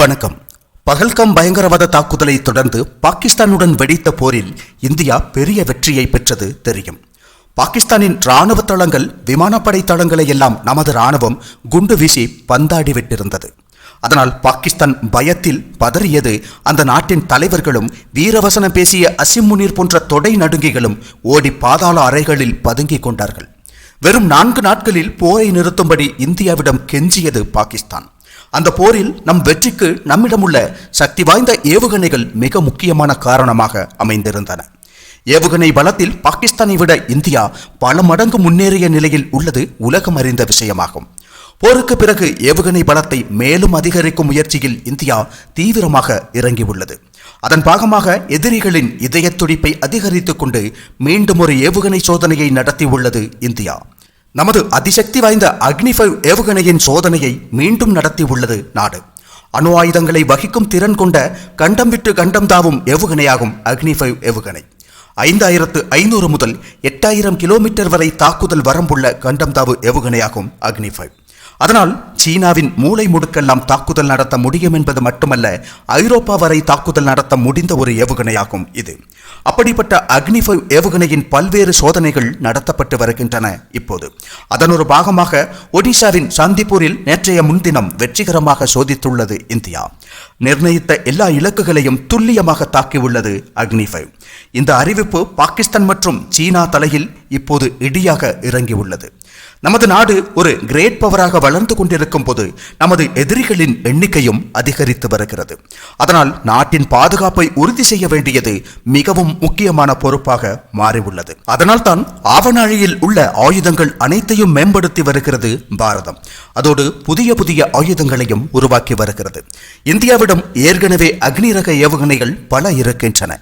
வணக்கம். பகல்காம் பயங்கரவாத தாக்குதலை தொடர்ந்து பாகிஸ்தானுடன் வெடித்த போரில் இந்தியா பெரிய வெற்றியை பெற்றது தெரியும். பாகிஸ்தானின் இராணுவ தளங்கள் விமானப்படை தளங்களை எல்லாம் நமது இராணுவம் குண்டு வீசி பந்தாடி விட்டிருந்தது. அதனால் பாகிஸ்தான் பயத்தில் பதறியது அந்த நாட்டின் தலைவர்களும் வீரவசனம் பேசிய அசிம் முனீர் போன்ற தொடை நடுங்கிகளும் ஓடி பாதாள அறைகளில் பதுங்கிக் கொண்டார்கள். வெறும் நான்கு நாட்களில் போரை நிறுத்தும்படி இந்தியாவிடம் கெஞ்சியது பாகிஸ்தான். அந்த போரில் நம் வெற்றிக்கு நம்மிடம் உள்ள சக்தி வாய்ந்த ஏவுகணைகள் மிக முக்கியமான காரணமாக அமைந்திருந்தன. ஏவுகணை பலத்தில் பாகிஸ்தானை விட இந்தியா பல மடங்கு முன்னேறிய நிலையில் உள்ளது உலகம் அறிந்த விஷயமாகும். போருக்கு பிறகு ஏவுகணை பலத்தை மேலும் அதிகரிக்கும் முயற்சியில் இந்தியா தீவிரமாக இறங்கியுள்ளது. அதன் பாகமாக எதிரிகளின் இதய துடிப்பை அதிகரித்துக் கொண்டு மீண்டும் ஒரு ஏவுகணை சோதனையை நடத்தியுள்ளது இந்தியா. நமது அதிசக்தி வாய்ந்த அக்னி ஃபைவ் ஏவுகணையின் சோதனையை மீண்டும் நடத்தியுள்ளது நாடு. அணு ஆயுதங்களை வகிக்கும் திறன் கொண்ட கண்டம் விட்டு கண்டம் தாவும் ஏவுகணையாகும் அக்னி ஃபைவ் ஏவுகணை. ஐந்தாயிரத்து ஐநூறு முதல் எட்டாயிரம் கிலோமீட்டர் வரை தாக்குதல் வரம்புள்ள கண்டம் தாவு ஏவுகணையாகும் அக்னி ஃபைவ் அதனால் சீனாவின் மூளை முடுக்கெல்லாம் தாக்குதல் நடத்த முடியும் என்பது மட்டுமல்ல ஐரோப்பா வரை தாக்குதல் நடத்த முடிந்த ஒரு ஏவுகணையாகும் இது. அப்படிப்பட்ட அக்னிஃபைவ் ஏவுகணையின் பல்வேறு சோதனைகள் நடத்தப்பட்டு வருகின்றன இப்போது. அதன் ஒரு பாகமாக ஒடிசாவின் சாந்திப்பூரில் நேற்றைய முன்தினம் வெற்றிகரமாக சோதித்துள்ளது இந்தியா. நிர்ணயித்த எல்லா இலக்குகளையும் துல்லியமாக தாக்கியுள்ளது அக்னிஃபைவ் இந்த அறிவிப்பு பாகிஸ்தான் மற்றும் சீனா தலையில் இப்போது இடியாக இறங்கியுள்ளது. நமது நாடு ஒரு கிரேட் பவராக வளர்ந்து இருக்கும் போது நமது எதிரிகளின் எண்ணிக்கையும் அதிகரித்து வருகிறது. அதனால் நாட்டின் பாதுகாப்பை உறுதி செய்ய வேண்டியது மிகவும் முக்கியமான பொறுப்பாக மாறியுள்ளது. அதனால் தான் ஆவணாழியில் உள்ள ஆயுதங்கள் அனைத்தையும் மேம்படுத்தி வருகிறது பாரதம். அதோடு புதிய புதிய ஆயுதங்களையும் உருவாக்கி வருகிறது. இந்தியாவிடம் ஏற்கனவே அக்னி ரக ஏவுகணைகள் பல இருக்கின்றன.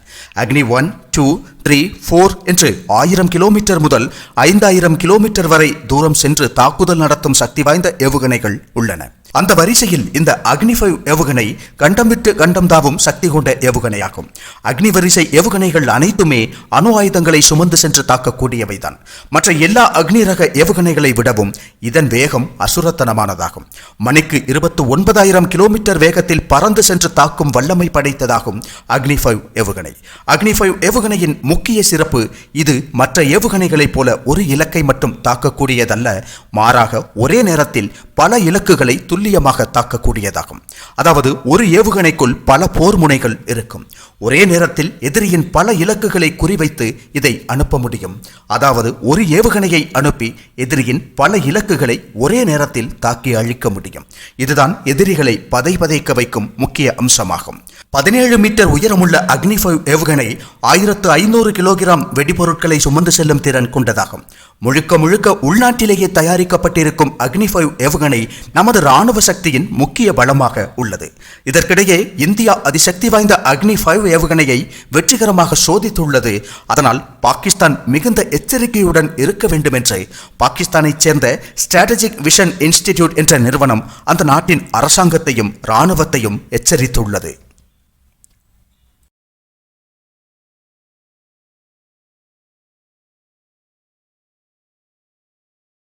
அக்னி ஒன் டூ த்ரீ ஃபோர் என்று ஆயிரம் கிலோமீட்டர் முதல் ஐந்தாயிரம் கிலோமீட்டர் வரை தூரம் சென்று தாக்குதல் நடத்தும் சக்தி வாய்ந்த ஏவுகணைகள் உள்ளன. அந்த வரிசையில் இந்த அக்னிஃபை ஏவுகணை கண்டம் விட்டு கண்டம் தாவும் சக்தி கொண்ட ஏவுகணையாகும் அக்னி வரிசை ஏவுகணைகள் அனைத்துமே அணு ஆயுதங்களை சுமந்து சென்று தாக்கக்கூடியவைதான். மற்ற எல்லா அக்னி ரக ஏவுகணைகளை விடவும் இதன் வேகம் அசுரத்தனமானதாகும். மணிக்கு இருபத்தி ஒன்பதாயிரம் கிலோமீட்டர் வேகத்தில் பறந்து சென்று தாக்கும் வல்லமை படைத்ததாகும் அக்னி ஃபைவ் ஏவுகணை அக்னி ஃபைவ் ஏவுகணையின் முக்கிய சிறப்பு இது மற்ற ஏவுகணைகளைப் போல ஒரு இலக்கை மட்டும் தாக்கக்கூடியதல்ல மாறாக ஒரே நேரத்தில் பல இலக்குகளை துல்லியமாக தாக்கக்கூடியதாகும். அதாவது ஒரு ஏவுகணைக்குள் பல போர் முனைகள் இருக்கும். ஒரே நேரத்தில் எதிரியின் பல இலக்குகளை குறிவைத்து இதை அனுப்ப முடியும். அதாவது ஒரு ஏவுகணையை அனுப்பி எதிரியின் பல இலக்குகளை ஒரே நேரத்தில் தாக்கி அழிக்க முடியும். இதுதான் எதிரிகளை பதை பதைக்க வைக்கும் முக்கிய அம்சமாகும். பதினேழு மீட்டர் உயரமுள்ள அக்னிஃபைவ் ஏவுகணை ஆயிரத்து ஐநூறு கிலோகிராம் வெடிபொருட்களை சுமந்து செல்லும் திறன் கொண்டதாகும். முழுக்க முழுக்க உள்நாட்டிலேயே தயாரிக்கப்பட்டிருக்கும் அக்னிஃபைவ் ஏவுகணை நமது ராணுவ சக்தியின் முக்கிய பலமாக உள்ளது. இதற்கிடையே இந்தியா அதிசக்தி வாய்ந்த அக்னி ஃபைவ் ஏவுகணையை வெற்றிகரமாக சோதித்துள்ளது. அதனால் பாகிஸ்தான் மிகுந்த எச்சரிக்கையுடன் இருக்க வேண்டும் என்று பாகிஸ்தானைச் சேர்ந்த ஸ்ட்ராட்டஜிக் விஷன் இன்ஸ்டிடியூட் என்ற நிறுவனம் அந்த நாட்டின் அரசாங்கத்தையும் இராணுவத்தையும் எச்சரித்துள்ளது.